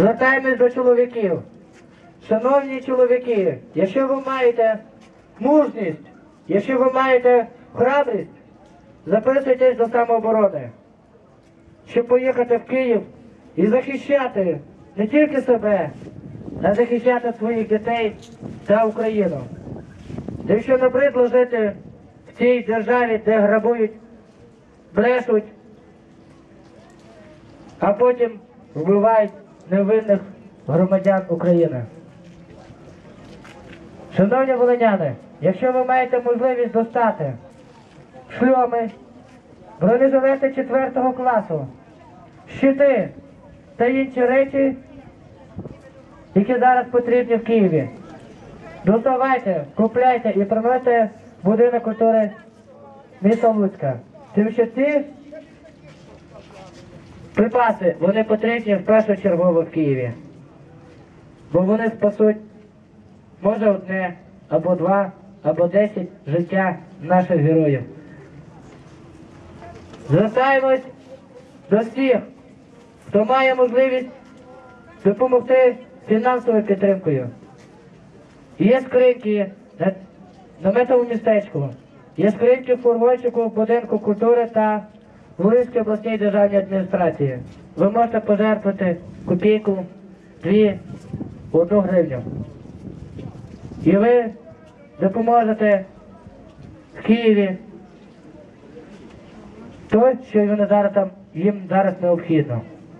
Звертаємось до чоловіків. Шановні чоловіки, якщо ви маєте мужність, якщо ви маєте храбрість, записуйтесь до самооборони, щоб поїхати в Київ і захищати не тільки себе, а захищати своїх дітей та Україну. Якщо набридло жити в цій державі, де грабують, брешуть, а потім вбивають невинних громадян України. Шановні волиняни, якщо ви маєте можливість достати шльоми, бронежилети 4 класу, щити та інші речі, які зараз потрібні в Києві, доставайте, купляйте і приносите будинок культури міста Луцька. Тим, що ці припаси, вони потрібні в першу чергу в Києві. Бо вони спасуть може одне, або два, або десять життя наших героїв. Звертаємось до всіх, хто має можливість допомогти фінансовою підтримкою. Є скриньки на наметовому містечку, є скриньки в фургончику в будинку культури та Волинській обласній державній адміністрації. Ви можете пожертвувати копійку, дві, одну гривню. І ви допоможете в Києві то, що вони зараз там їм зараз необхідно.